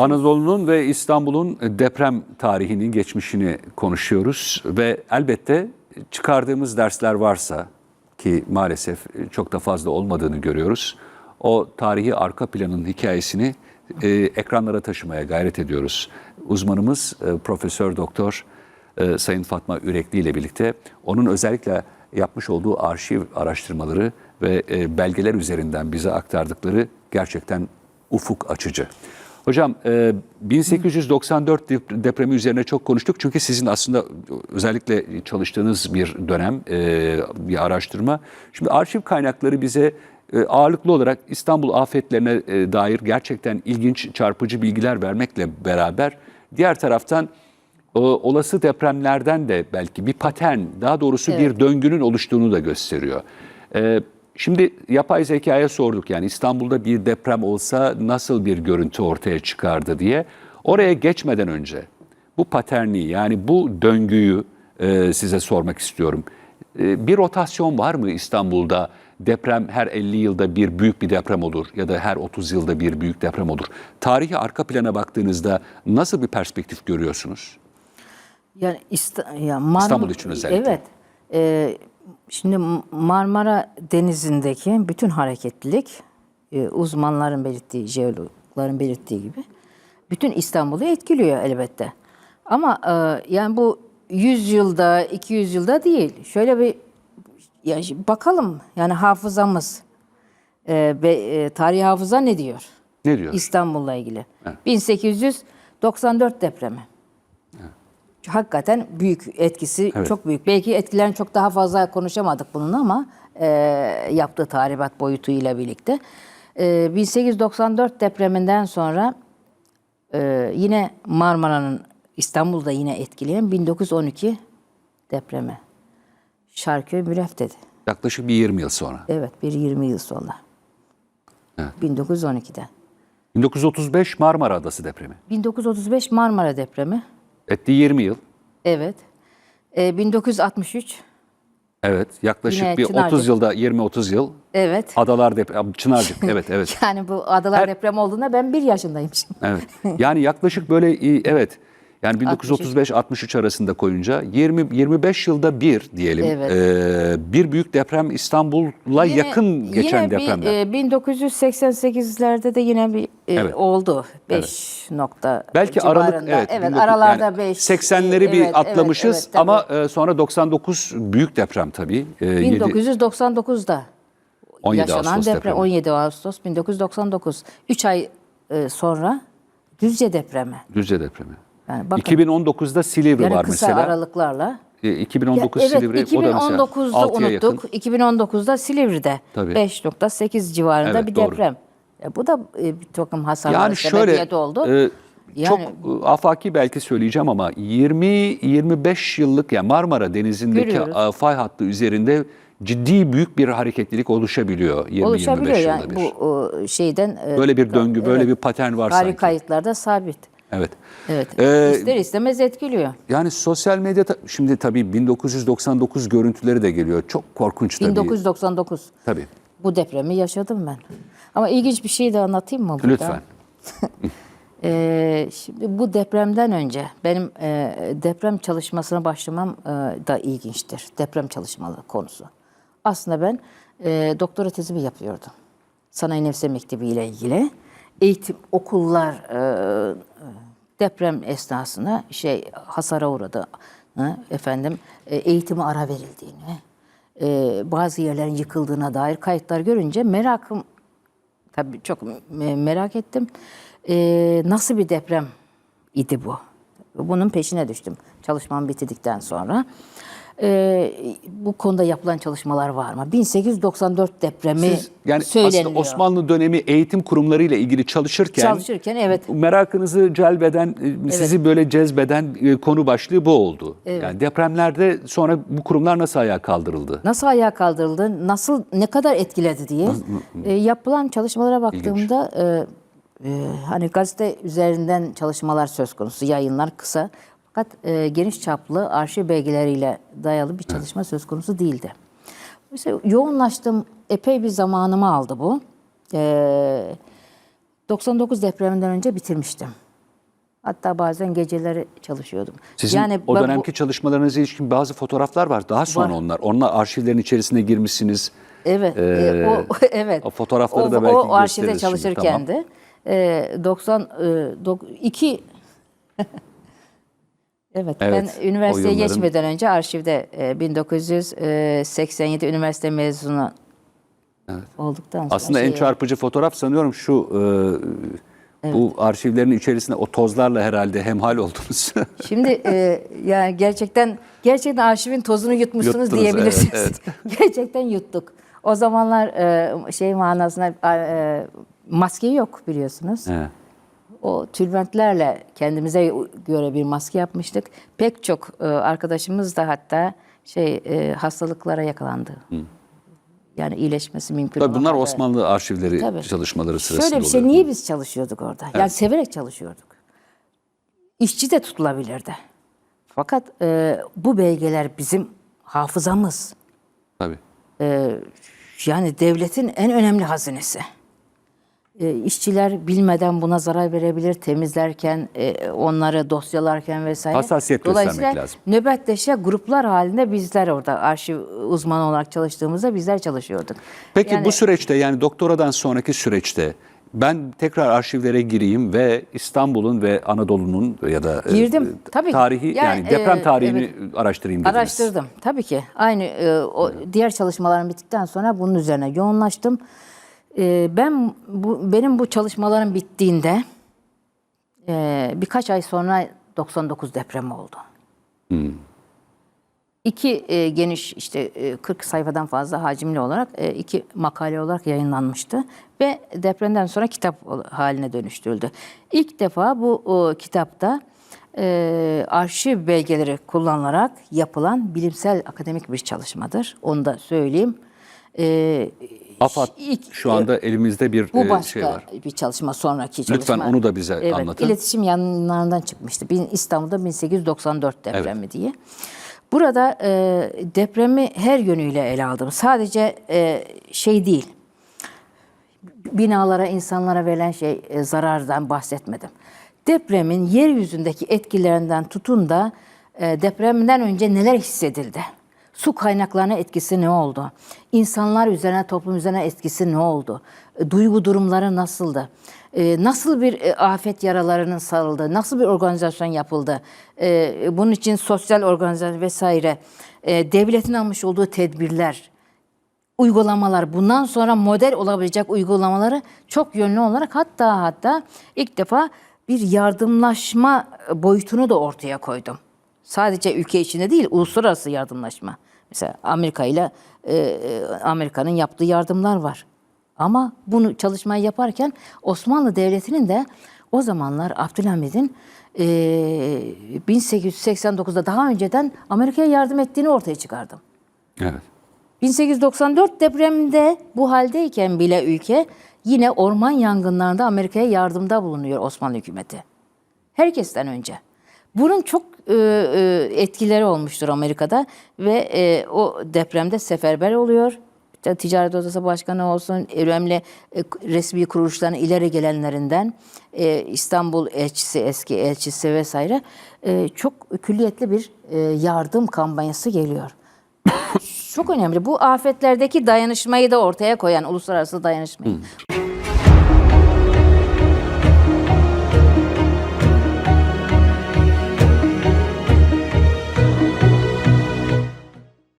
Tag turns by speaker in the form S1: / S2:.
S1: Anadolu'nun ve İstanbul'un deprem tarihini, geçmişini konuşuyoruz ve elbette çıkardığımız dersler varsa ki maalesef çok da fazla olmadığını görüyoruz. O tarihi arka planın hikayesini e, ekranlara taşımaya gayret ediyoruz. Uzmanımız e, Profesör Doktor e, Sayın Fatma Ürekli ile birlikte onun özellikle yapmış olduğu arşiv araştırmaları ve e, belgeler üzerinden bize aktardıkları gerçekten ufuk açıcı. Hocam e, 1894 dep- depremi üzerine çok konuştuk çünkü sizin aslında özellikle çalıştığınız bir dönem, e, bir araştırma. Şimdi arşiv kaynakları bize e, ağırlıklı olarak İstanbul afetlerine e, dair gerçekten ilginç, çarpıcı bilgiler vermekle beraber diğer taraftan olası depremlerden de belki bir patern, daha doğrusu bir döngünün oluştuğunu da gösteriyor. Ee, şimdi yapay zekaya sorduk yani İstanbul'da bir deprem olsa nasıl bir görüntü ortaya çıkardı diye. Oraya geçmeden önce bu paterni yani bu döngüyü e, size sormak istiyorum. E, bir rotasyon var mı İstanbul'da? Deprem her 50 yılda bir büyük bir deprem olur ya da her 30 yılda bir büyük deprem olur. Tarihi arka plana baktığınızda nasıl bir perspektif görüyorsunuz?
S2: Yani İsta- ya Marmara-
S1: İstanbul için özellikle.
S2: Evet. Ee, şimdi Marmara Denizi'ndeki bütün hareketlilik e, uzmanların belirttiği, jeologların belirttiği gibi bütün İstanbul'u etkiliyor elbette. Ama e, yani bu 100 yılda, 200 yılda değil. Şöyle bir ya şimdi bakalım yani hafızamız e, ve tarihi hafıza ne diyor?
S1: Ne diyor?
S2: İstanbul'la ilgili. 1894 depremi. Hakikaten büyük etkisi
S1: Evet.
S2: çok büyük. Belki etkilerini çok daha fazla konuşamadık bunun ama e, yaptığı tahribat boyutuyla birlikte. E, 1894 depreminden sonra e, yine Marmara'nın İstanbul'da yine etkileyen 1912 depremi. Şarköy Müref dedi.
S1: Yaklaşık bir 20 yıl sonra.
S2: Evet bir 20 yıl sonra.
S1: Evet.
S2: 1912'de.
S1: 1935 Marmara Adası depremi.
S2: 1935 Marmara depremi.
S1: Etti 20 yıl.
S2: Evet. E, 1963.
S1: Evet. Yaklaşık
S2: Yine
S1: bir
S2: Çınarcık.
S1: 30 yılda 20-30 yıl.
S2: Evet.
S1: Adalar depremi. Çınarcık. Evet, evet.
S2: Yani bu adalar
S1: Her-
S2: deprem olduğunda ben bir yaşındayım şimdi.
S1: Evet. Yani yaklaşık böyle evet. Yani 1935-63 arasında koyunca 20 25 yılda bir diyelim.
S2: Evet.
S1: Ee, bir büyük deprem İstanbul'la
S2: Yine-
S1: yakın geçen
S2: yine bir,
S1: depremler.
S2: e, 1988'lerde de yine bir e,
S1: Evet.
S2: oldu. 5 nokta
S1: Belki
S2: civarında.
S1: aralık evet.
S2: Evet
S1: 19
S2: aralarda
S1: yani
S2: 5.
S1: 80'leri bir atlamışız ama e, sonra 99 büyük deprem tabii. Yedi-
S2: 1999'da
S1: 17
S2: yaşanan
S1: Ağustos
S2: deprem.
S1: depremi.
S2: 17 Ağustos 1999. 3 ay e, sonra Düzce depremi.
S1: Düzce depremi.
S2: Yani bakın
S1: 2019'da Silivri
S2: yani
S1: var
S2: kısa
S1: mesela.
S2: aralıklarla.
S1: E, 2019
S2: Ya, evet,
S1: Silivri o da mesela
S2: 2019'da
S1: 6'ya yakın.
S2: unuttuk. 2019'da Silivri'de
S1: Tabii.
S2: 5.8 civarında
S1: Evet,
S2: bir
S1: doğru.
S2: deprem. E, bu da e, bir takım hasarlara
S1: Yani şöyle
S2: oldu.
S1: e, çok
S2: Yani-
S1: e, afaki belki söyleyeceğim ama 20-25 yıllık yani Marmara Denizi'ndeki
S2: Görüyoruz.
S1: e, fay hattı üzerinde ciddi büyük bir hareketlilik oluşabiliyor 20-25
S2: Oluşabiliyor
S1: yılda
S2: yani
S1: bir.
S2: bu e, şeyden. e,
S1: Böyle bir döngü, böyle bir patern var sanki.
S2: kayıtlarda sabit.
S1: Evet.
S2: Evet.
S1: Ee,
S2: İster istemez etkiliyor.
S1: Yani sosyal medya ta- şimdi tabii 1999 görüntüleri de geliyor. Çok korkunç tabii.
S2: 1999.
S1: Tabii.
S2: Bu depremi yaşadım ben. Ama ilginç bir şey de anlatayım mı burada?
S1: Lütfen.
S2: Ee, şimdi bu depremden önce benim e, deprem çalışmasına başlamam e, da ilginçtir. Deprem çalışmaları konusu. Aslında ben e, doktora tezimi yapıyordum. Sanayi Nefse Mektebi ile ilgili. Eğitim, okullar e, deprem esnasında şey hasara uğradı. Efendim e, eğitime ara verildiğini, e, bazı yerlerin yıkıldığına dair kayıtlar görünce merakım Tabii çok me- merak ettim. Ee, nasıl bir deprem idi bu? Bunun peşine düştüm çalışmam bitirdikten sonra. Ee, bu konuda yapılan çalışmalar var mı? 1894 depremi
S1: Siz yani
S2: söyleniyor.
S1: aslında Osmanlı dönemi eğitim kurumlarıyla ilgili çalışırken
S2: Çalışırken evet.
S1: merakınızı celbeden, e, sizi böyle cezbeden e, konu başlığı bu oldu. Yani depremlerde sonra bu kurumlar nasıl ayağa kaldırıldı?
S2: Nasıl ayağa kaldırıldı, nasıl ne kadar etkiledi diye e, yapılan çalışmalara baktığımda e, e, hani gazete üzerinden çalışmalar söz konusu, yayınlar kısa fakat e, geniş çaplı arşiv belgeleriyle dayalı bir çalışma söz konusu değildi. Mesela yoğunlaştım, epey bir zamanımı aldı bu. E, 99 depreminden önce bitirmiştim. Hatta bazen geceleri çalışıyordum.
S1: Sizin o
S2: bak bu-
S1: dönemki çalışmalarınıza ilişkin bazı fotoğraflar var. Daha sonra
S2: Var.
S1: onlar. Onlar arşivlerin içerisine girmişsiniz.
S2: Evet, e,
S1: Ee,
S2: o evet.
S1: o fotoğrafları
S2: O-
S1: da belki
S2: o arşivde
S1: şimdi,
S2: çalışırken
S1: tamam.
S2: de e, 90 e, dok- iki Evet,
S1: Evet,
S2: ben üniversiteye
S1: o yılların-
S2: geçmeden önce arşivde e, 1987 üniversite mezunu olduktan sonra
S1: Aslında en
S2: şey-
S1: çarpıcı fotoğraf sanıyorum şu e, bu arşivlerin içerisinde o tozlarla herhalde hemhal oldunuz.
S2: Şimdi e, yani gerçekten gerçekten arşivin tozunu yutmuşsunuz
S1: Yuttunuz,
S2: diyebilirsiniz.
S1: evet,
S2: gerçekten yuttuk. O zamanlar e, şey manasına e, maske yok biliyorsunuz.
S1: He.
S2: O tülbentlerle kendimize göre bir maske yapmıştık. Pek çok e, arkadaşımız da hatta şey e, hastalıklara yakalandı. Yani iyileşmesi mümkün
S1: Tabii bunlar. Osmanlı arşivleri
S2: Tabii.
S1: çalışmaları sırasında
S2: Şöyle bir şey,
S1: oluyor.
S2: niye biz çalışıyorduk orada? Yani severek çalışıyorduk. İşçi de tutulabilirdi. Fakat e, bu belgeler bizim hafızamız.
S1: Tabii.
S2: Yani devletin en önemli hazinesi. E, işçiler bilmeden buna zarar verebilir temizlerken, e, onları dosyalarken vesaire.
S1: Hassasiyet göstermek lazım.
S2: nöbetleşe gruplar halinde bizler orada arşiv uzmanı olarak çalıştığımızda bizler çalışıyorduk.
S1: Peki
S2: Yani-
S1: bu süreçte yani doktoradan sonraki süreçte ben tekrar arşivlere gireyim ve İstanbul'un ve Anadolu'nun ya da e,
S2: Girdim, tabii ki.
S1: tarihi yani,
S2: Yani,
S1: deprem
S2: e,
S1: tarihini araştırayım dediniz.
S2: Araştırdım tabii ki. Aynı e, o diğer çalışmalarım bittikten sonra bunun üzerine yoğunlaştım. E, ben bu benim bu çalışmalarım bittiğinde e, birkaç ay sonra 99 depremi oldu. İki e, geniş işte e, 40 sayfadan fazla hacimli olarak e, iki makale olarak yayınlanmıştı ve depremden sonra kitap haline dönüştürüldü. İlk defa bu o, kitapta e, arşiv belgeleri kullanılarak yapılan bilimsel akademik bir çalışmadır. Onu da söyleyeyim. E,
S1: AFAD
S2: ilk-
S1: şu anda elimizde bir
S2: bu
S1: e,
S2: başka
S1: şey var.
S2: bir çalışma, sonraki çalışma.
S1: Lütfen onu da bize
S2: evet,
S1: anlatın.
S2: İletişim yayınlarından çıkmıştı. İstanbul'da 1894 depremi diye. Burada e, depremi her yönüyle ele aldım. Sadece e, şey değil, binalara, insanlara verilen şey e, zarardan bahsetmedim. Depremin yeryüzündeki etkilerinden tutun da e, depremden önce neler hissedildi? Su kaynaklarına etkisi ne oldu? İnsanlar üzerine, toplum üzerine etkisi ne oldu? E, duygu durumları nasıldı? E, nasıl bir e, afet yaralarının sarıldı? Nasıl bir organizasyon yapıldı? Bunun için sosyal organizasyon vesaire, devletin almış olduğu tedbirler, uygulamalar bundan sonra model olabilecek uygulamaları çok yönlü olarak hatta hatta ilk defa bir yardımlaşma boyutunu da ortaya koydum. Sadece ülke içinde değil, uluslararası yardımlaşma. Mesela Amerika ile e, e, Amerika'nın yaptığı yardımlar var. Ama bunu çalışmayı yaparken Osmanlı Devleti'nin de o zamanlar Abdülhamid'in e, 1889'da daha önceden Amerika'ya yardım ettiğini ortaya çıkardım.
S1: Evet.
S2: 1894 depreminde bu haldeyken bile ülke yine orman yangınlarında Amerika'ya yardımda bulunuyor Osmanlı hükümeti. Herkesten önce. Bunun çok e, e, etkileri olmuştur Amerika'da ve e, o depremde seferber oluyor. Ticaret Odası Başkanı olsun, önemli e, resmi kuruluşların ileri gelenlerinden, e, İstanbul elçisi, eski elçisi vesaire e, çok külliyetli bir e, yardım kampanyası geliyor. Çok önemli. Bu afetlerdeki dayanışmayı da ortaya koyan uluslararası dayanışmayı.